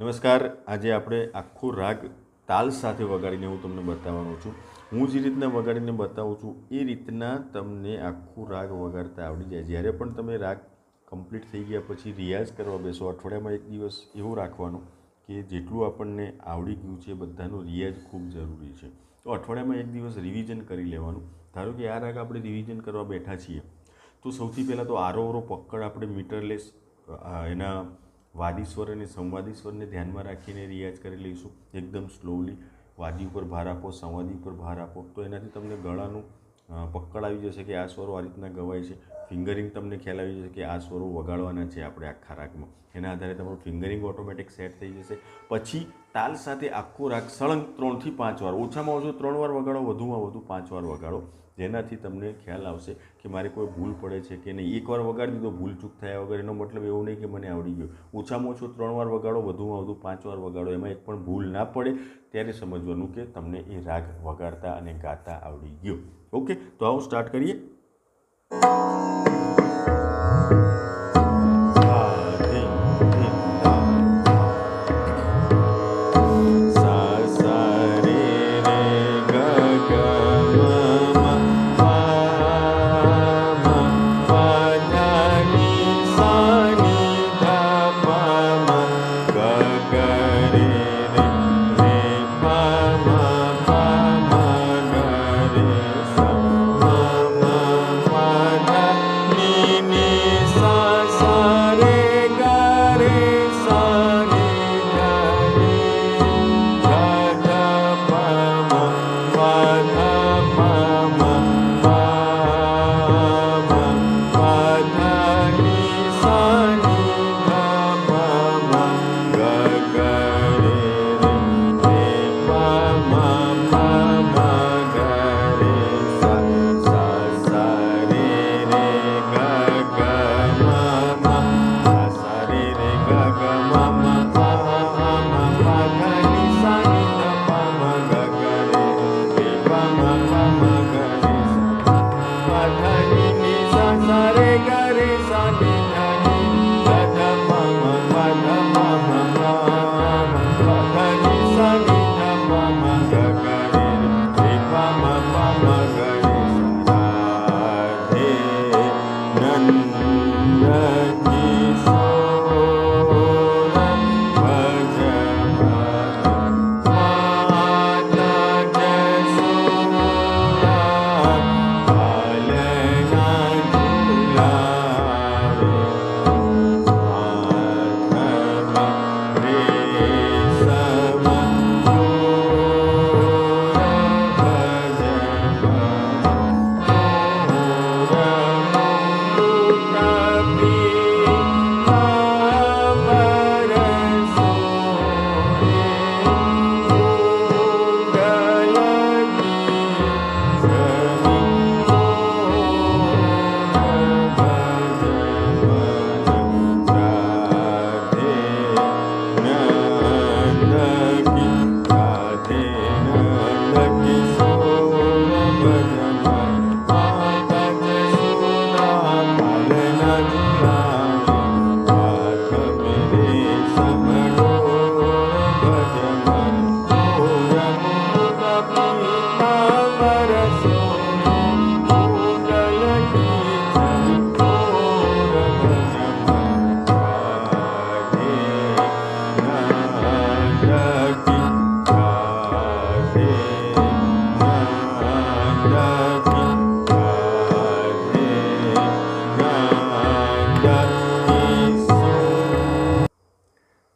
નમસ્કાર, આજે આપણે આખો રાગ તાલ સાથે વગાડીને હું તમને બતાવવાનો છું. હું જે રીતના વગાડીને બતાવું છું, એ રીતના તમને આખું રાગ વગાડતા આવડી જાય. જ્યારે પણ તમે રાગ કમ્પ્લીટ થઈ ગયા પછી રિયાઝ કરવા બેસો, અઠવાડિયામાં એક દિવસ એવો રાખવાનો કે જેટલું આપણને આવડી ગયું છે બધાનો રિયાઝ ખૂબ જરૂરી છે. તો અઠવાડિયામાં એક દિવસ રિવિઝન કરી લેવાનું. ધારો કે આ રાગ આપણે રિવિઝન કરવા બેઠા છીએ, તો સૌથી પહેલાં તો આરોવરો પકડ આપણે મીટરલેસ એના વાદી સ્વર અને સંવાદી સ્વરને ધ્યાનમાં રાખીને રિયાઝ કરી લઈશું. એકદમ સ્લોલી વાદી ઉપર ભાર આપો, સંવાદી ઉપર ભાર આપો. તો એનાથી તમને ગળાનું પકડ આવી જશે કે આ સ્વરો આ રીતના ગવાય છે. ફિંગરિંગ તમને ખ્યાલ આવી જશે કે આ સ્વરો વગાડવાના છે આપણે આખા રાગમાં. એના આધારે તમારું ફિંગરિંગ ઓટોમેટિક સેટ થઈ જશે. પછી તાલ સાથે આખો રાગ સળંગ ત્રણથી પાંચ વાર. ઓછામાં ઓછું ત્રણ વાર વગાડો, વધુમાં વધુ પાંચ વાર વગાડો. જેનાથી તમને ખ્યાલ આવશે કે મારે કોઈ ભૂલ પડે છે કે નહીં. એકવાર વગાડી દીધો, ભૂલ ચૂક થયા વગર. એનો મતલબ એવું નહીં કે મને આવડી ગયું. ઓછામાં ઓછું ત્રણ વાર વગાડો, વધુમાં વધુ પાંચ વાર વગાડો. એમાં એક પણ ભૂલ ના પડે ત્યારે સમજવાનું કે તમને એ રાગ વગાડતા અને ગાતા આવડી ગયો. ઓકે, તો આવું સ્ટાર્ટ કરીએ. સા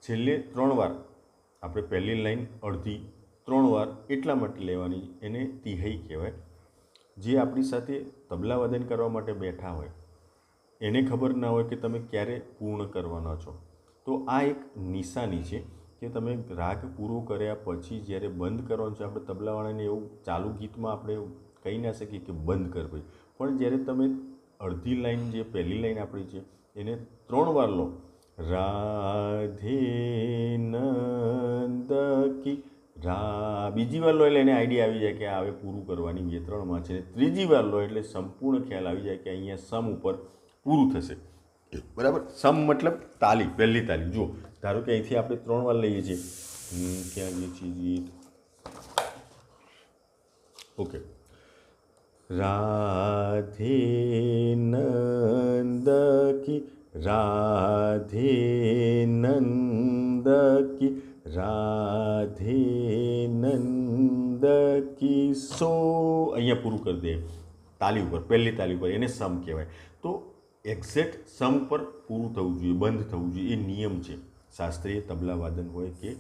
છેલ્લે ત્રણ વાર આપણે પહેલી લાઈન અડધી ત્રણ વાર એટલા માટે લેવાની એને તિહાઈ કહેવાય. જે આપણી સાથે તબલા વાદન કરવા માટે બેઠા હોય, એને ખબર ના હોય કે તમે ક્યારે પૂર્ણ કરવાના છો. તો આ એક નિશાની છે કે તમે રાગ પૂરો કર્યા પછી જ્યારે બંધ કરવાનું છે, આપણે તબલાવાળાને એવું ચાલુ ગીતમાં આપણે કહી ના શકીએ કે બંધ કર ભાઈ. પણ જ્યારે તમે અડધી લાઈન જે પહેલી લાઈન આપણી છે, એને ત્રણ વાર લો રાધે નંદ કી રા બીજી વાર લો એટલે એને આઈડિયા આવી જાય કે આ હવે પૂરું કરવાની બે ત્રણમાં છે ત્રીજી વાર લો એટલે સંપૂર્ણ ખ્યાલ આવી જાય કે અહીંયા સમ ઉપર પૂરું થશે. બરાબર? સમ મતલબ તાલી પહેલી તાલી જુઓ ધારો કે અહીંથી આપણે ત્રણ વાર લઈએ છીએ. ક્યાં છે જીત? ઓકે. રાધે નંદ કી રાધે નંદ राधे નંદ કી સો અહીંયા પૂરું કરી દે તાલી ઉપર પહેલી તાલી ઉપર એને સમ કહેવાય. તો એક્ઝેક્ટ સમ પર પૂરું થવું જોઈએ, બંધ થવું જોઈએ, એ નિયમ છે. શાસ્ત્રીય તબલા વાદન હોય કે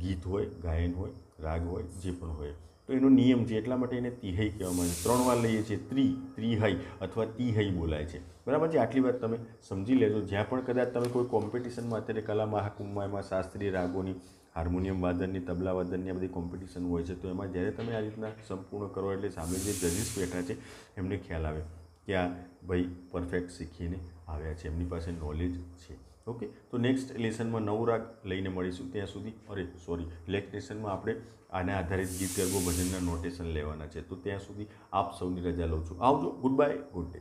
ગીત હોય, ગાયન હોય, રાગ હોય, જે પણ હોય. તો એનો નિયમ છે, એટલા માટે એને તિહાઈ કહેવામાં આવે છે. ત્રણ વાર લઈએ છીએ, ત્રિ, ત્રિહાઈ અથવા તિહાઈ બોલાય છે. બરાબર છે? આટલી વાત તમે સમજી લેજો. જ્યાં પણ કદાચ તમે કોઈ કોમ્પિટિશનમાં અત્યારે કલા મહાકુંભમાં એમાં શાસ્ત્રીય રાગોની હાર્મોનિયમ વાદનની, તબલા વાદનની આ બધી કોમ્પિટિશન હોય છે, તો એમાં જ્યારે તમે આ રીતના સંપૂર્ણ કરો એટલે સામે જે જજીસ બેઠા છે, એમને ખ્યાલ આવે કે આ ભાઈ પરફેક્ટ શીખીને આવ્યા છે. એમની પાસે નોલેજ છે. ઓકે? તો નેક્સ્ટ લેસનમાં નવું રાગ લઈને મળીશું ત્યાં સુધી. અરે સોરી નેક્સ્ટ લેસનમાં આપણે આના આધારિત ગીત ગરબો ભજનના નોટેશન લેવાના છે. તો ત્યાં સુધી આપ સૌની રજા લઉં છું. આવજો. Good bye good day